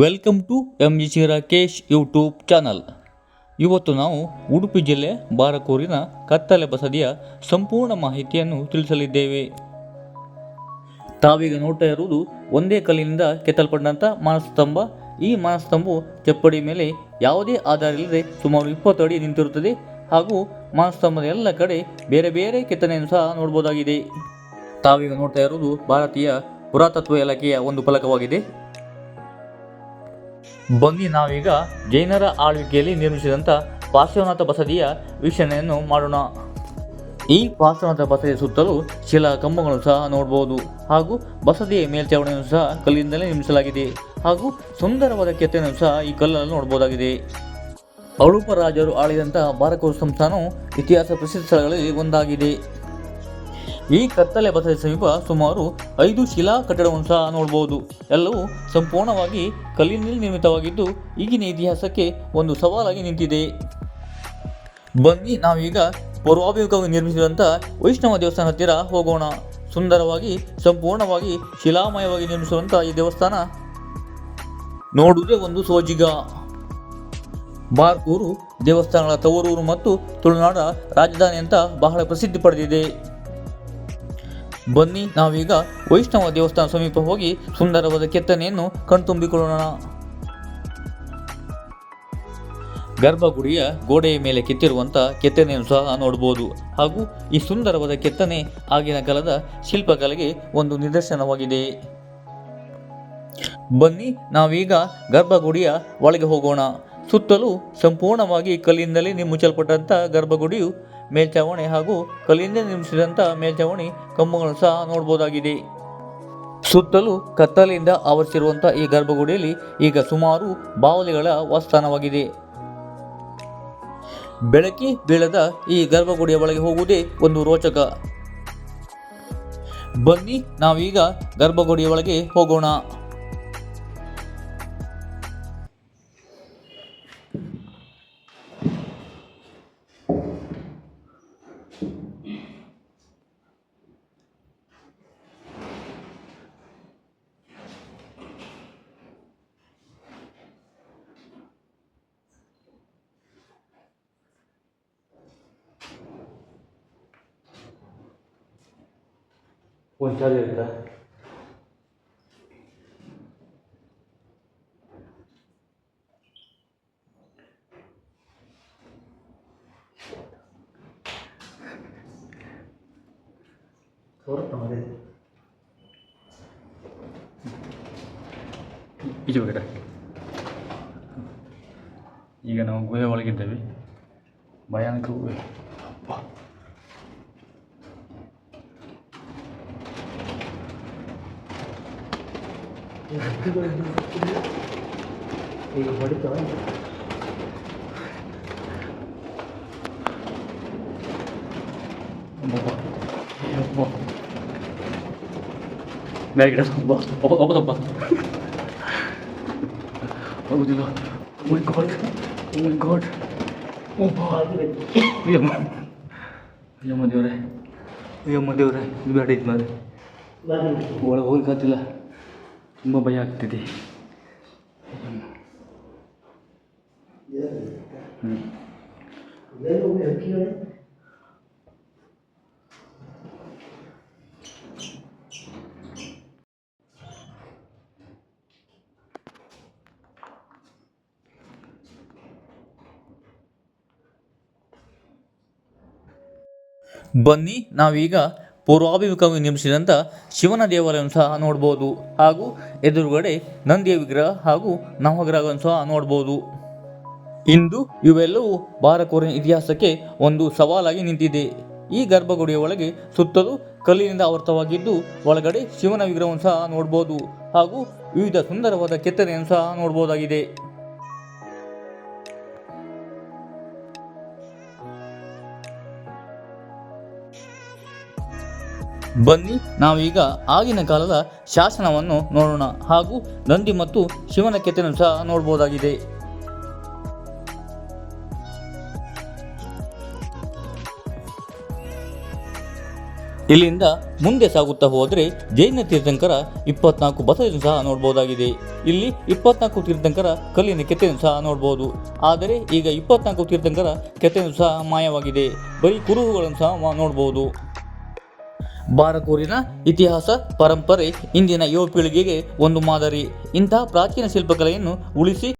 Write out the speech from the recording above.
Welcome to M G C Rakesh YouTube channel ಇವತ್ತು ನಾವು ಉಡುಪಿ ಜಿಲ್ಲೆ ಬಾರಕೂರಿನ ಕತ್ತಲೆ ಬಸದಿಯ ಸಂಪೂರ್ಣ ಮಾಹಿತಿಯನ್ನು ತಿಳಿಸಲಿದ್ದೇವೆ. ತಾವೀಗ ನೋಡ್ತಾ ಇರುವುದು ಒಂದೇ ಕಲ್ಲಿನಿಂದ ಕೆತ್ತಲ್ಪಟ್ಟಂಥ ಮಾನಸ್ತಂಭ ಈ ಮಾನಸ್ತಂಭವು ಚಪ್ಪಡಿ ಮೇಲೆ ಯಾವುದೇ ಆಧಾರ ಇಲ್ಲದೆ ಸುಮಾರು ಇಪ್ಪತ್ತು ಅಡಿ ನಿಂತಿರುತ್ತದೆ. ಹಾಗೂ ಮಾನಸ್ತಂಭದ ಎಲ್ಲ ಕಡೆ ಬೇರೆ ಬೇರೆ ಕೆತ್ತನೆಯನ್ನು ಸಹ ನೋಡಬಹುದಾಗಿದೆ. ತಾವೀಗ ನೋಡ್ತಾ ಇರುವುದು ಭಾರತೀಯ ಪುರಾತತ್ವ ಇಲಾಖೆಯ ಒಂದು ಫಲಕವಾಗಿದೆ. ಬನ್ನಿ ನಾವೀಗ ಜೈನರ ಆಳ್ವಿಕೆಯಲ್ಲಿ ನಿರ್ಮಿಸಿದಂಥ ಪಾರ್ಶ್ವನಾಥ ಬಸದಿಯ ವೀಕ್ಷಣೆಯನ್ನು ಮಾಡೋಣ. ಈ ಪಾರ್ಶ್ವನಾಥ ಬಸದಿಯ ಸುತ್ತಲೂ ಶಿಲಾ ಕಂಬಗಳನ್ನು ಸಹ ನೋಡಬಹುದು ಹಾಗೂ ಬಸದಿಯ ಮೇಲ್ಚಾವಣಿಯನ್ನು ಸಹ ಕಲ್ಲಿನಿಂದಲೇ ನಿರ್ಮಿಸಲಾಗಿದೆ. ಹಾಗೂ ಸುಂದರವಾದ ಕೆತ್ತನೆಯನ್ನು ಸಹ ಈ ಕಲ್ಲನ್ನು ನೋಡಬಹುದಾಗಿದೆ ಅಳುಪ ರಾಜರು ಆಳಿದಂತಹ ಬಾರಕೂರು ಸಂಸ್ಥಾನವು ಇತಿಹಾಸ ಪ್ರಸಿದ್ಧ ಸ್ಥಳಗಳಲ್ಲಿ ಒಂದಾಗಿದೆ. ಈ ಕತ್ತಲೆ ಬಸದಿ ಸಮೀಪ ಸುಮಾರು ಐದು ಶಿಲಾ ಕಟ್ಟಡವನ್ನು ಸಹ ನೋಡಬಹುದು ಎಲ್ಲವೂ ಸಂಪೂರ್ಣವಾಗಿ ಕಲ್ಲಿನಲ್ಲಿ ನಿರ್ಮಿತವಾಗಿದ್ದು, ಈಗಿನ ಇತಿಹಾಸಕ್ಕೆ ಒಂದು ಸವಾಲಾಗಿ ನಿಂತಿದೆ. ಬನ್ನಿ, ನಾವೀಗ ಪೂರ್ವಾಭಿಮುಖವಾಗಿ ನಿರ್ಮಿಸಿದಂಥ ವೈಷ್ಣವ ದೇವಸ್ಥಾನ ಹತ್ತಿರ ಹೋಗೋಣ. ಸುಂದರವಾಗಿ, ಸಂಪೂರ್ಣವಾಗಿ ಶಿಲಾಮಯವಾಗಿ ನಿರ್ಮಿಸುವಂಥ ಈ ದೇವಸ್ಥಾನ ನೋಡುವುದೇ ಒಂದು ಸೋಜಿಗ. ಬಾರ್ಕೂರು ದೇವಸ್ಥಾನಗಳ ತವರೂರು ಮತ್ತು ತುಳುನಾಡ ರಾಜಧಾನಿ ಅಂತ ಬಹಳ ಪ್ರಸಿದ್ಧಿ ಪಡೆದಿದೆ. ಬನ್ನಿ, ನಾವೀಗ ವೈಷ್ಣವ ದೇವಸ್ಥಾನ ಸಮೀಪ ಹೋಗಿ ಸುಂದರವಾದ ಕೆತ್ತನೆಯನ್ನು ಕಣ್ತುಂಬಿಕೊಳ್ಳೋಣ. ಗರ್ಭಗುಡಿಯ ಗೋಡೆಯ ಮೇಲೆ ಕೆತ್ತಿರುವಂಥ ಕೆತ್ತನೆಯನ್ನು ಸಹ ನೋಡಬಹುದು ಹಾಗೂ ಈ ಸುಂದರವಾದ ಕೆತ್ತನೆ ಆಗಿನ ಕಾಲದ ಶಿಲ್ಪಕಲೆಗೆ ಒಂದು ನಿದರ್ಶನವಾಗಿದೆ. ಬನ್ನಿ, ನಾವೀಗ ಗರ್ಭಗುಡಿಯ ಒಳಗೆ ಹೋಗೋಣ. ಸುತ್ತಲೂ ಸಂಪೂರ್ಣವಾಗಿ ಕಲ್ಲಿಂದಲೇ ಮುಚ್ಚಲ್ಪಟ್ಟಂಥ ಗರ್ಭಗುಡಿಯು ಮೇಲ್ಚಾವಣಿ ಹಾಗೂ ಕಲ್ಲಿಂದ ನಿರ್ಮಿಸಿದಂಥ ಮೇಲ್ಚಾವಣಿ ಕಂಬಗಳನ್ನು ಸಹ ನೋಡಬಹುದಾಗಿದೆ. ಸುತ್ತಲೂ ಕತ್ತಲೆಯಿಂದ ಆವರಿಸಿರುವಂಥ ಈ ಗರ್ಭಗುಡಿಯಲ್ಲಿ ಈಗ ಸುಮಾರು ಬಾವಲಿಗಳ ವಾಸಸ್ಥಾನವಾಗಿದೆ. ಬೆಳಕಿ ಬೀಳದ ಈ ಗರ್ಭಗುಡಿಯ ಒಳಗೆ ಹೋಗುವುದೇ ಒಂದು ರೋಚಕ. ಬನ್ನಿ, ನಾವೀಗ ಗರ್ಭಗುಡಿಯ ಒಳಗೆ ಹೋಗೋಣ. ಒಂದು ಚಾರ್ಜ್ ಇರುತ್ತಾ ಈಗ ನಾವು ಗುಹೆ ಒಳಗಿದ್ದೇವೆ. ಭಯಾನಕ ಗುಹೆ. ಈಗ ಹೊಡಿತಾವ ಬ್ಯಾಗ್ ಒಬ್ಬ ಹೋಗುದಿಲ್ಲ ಮೈ ಗಾಡ್ ಮೈ ಗಾಡ್ ಅಯ್ಯಮ್ಮ ದೇವ್ರೆ ಅಯ್ಯಮ್ಮ ದೇವ್ರೆ ಬೇಡ ಇದು ಮಾರೆ ಒಳಗೆ ಹೋಗ್ಲಿಕ್ಕಾಗ್ತಿಲ್ಲ ತುಂಬ ಭಯ ಆಗ್ತಿದೆ. ಬನ್ನಿ ನಾವೀಗ ಪೂರ್ವಾಭಿಮುಖವಾಗಿ ನಿರ್ಮಿಸಿದಂಥ ಶಿವನ ದೇವಾಲಯವನ್ನು ಸಹ ನೋಡ್ಬೋದು. ಹಾಗೂ ಎದುರುಗಡೆ ನಂದಿಯ ವಿಗ್ರಹ ಹಾಗೂ ನವಗ್ರಹಗಳನ್ನು ಸಹ ನೋಡ್ಬೋದು. ಇಂದು ಇವೆಲ್ಲವೂ ಬಾರಕೋರಿನ ಇತಿಹಾಸಕ್ಕೆ ಒಂದು ಸವಾಲಾಗಿ ನಿಂತಿದೆ. ಈ ಗರ್ಭಗುಡಿಯ ಒಳಗೆ ಸುತ್ತಲೂ ಕಲ್ಲಿನಿಂದ ಆವೃತವಾಗಿದ್ದು, ಒಳಗಡೆ ಶಿವನ ವಿಗ್ರಹವನ್ನು ಸಹ ನೋಡ್ಬೋದು. ಹಾಗೂ ವಿವಿಧ ಸುಂದರವಾದ ಕೆತ್ತನೆಯನ್ನು ಸಹ ನೋಡ್ಬೋದಾಗಿದೆ. ಬನ್ನಿ, ನಾವೀಗ ಆಗಿನ ಕಾಲದ ಶಾಸನವನ್ನು ನೋಡೋಣ. ಹಾಗೂ ನಂದಿ ಮತ್ತು ಶಿವನ ಕೆತ್ತನ ಸಹ ನೋಡಬಹುದಾಗಿದೆ ಇಲ್ಲಿಂದ ಮುಂದೆ ಸಾಗುತ್ತಾ ಹೋದರೆ ಜೈನ ತೀರ್ಥಂಕರ ಇಪ್ಪತ್ನಾಲ್ಕು ಬಸದಿನ ಸಹ ನೋಡಬಹುದಾಗಿದೆ ಇಲ್ಲಿ ಇಪ್ಪತ್ನಾಲ್ಕು ತೀರ್ಥಂಕರ ಕಲ್ಲಿನ ಕೆತ್ತೆಯನ್ನು ಸಹ ನೋಡಬಹುದು ಆದರೆ ಈಗ ಇಪ್ಪತ್ನಾಲ್ಕು ತೀರ್ಥಂಕರ ಕೆತ್ತನೆ ಸಹ ಮಾಯವಾಗಿದೆ. ಬರೀ ಕುರುಹುಗಳನ್ನು ಸಹ ನೋಡಬಹುದು ಬಾರಕೂರಿನ ಇತಿಹಾಸ ಪರಂಪರೆ ಇಂದಿನ ಯುವ ಪೀಳಿಗೆಗೆ ಒಂದು ಮಾದರಿ. ಇಂತಹ ಪ್ರಾಚೀನ ಶಿಲ್ಪಕಲೆಯನ್ನು ಉಳಿಸಿ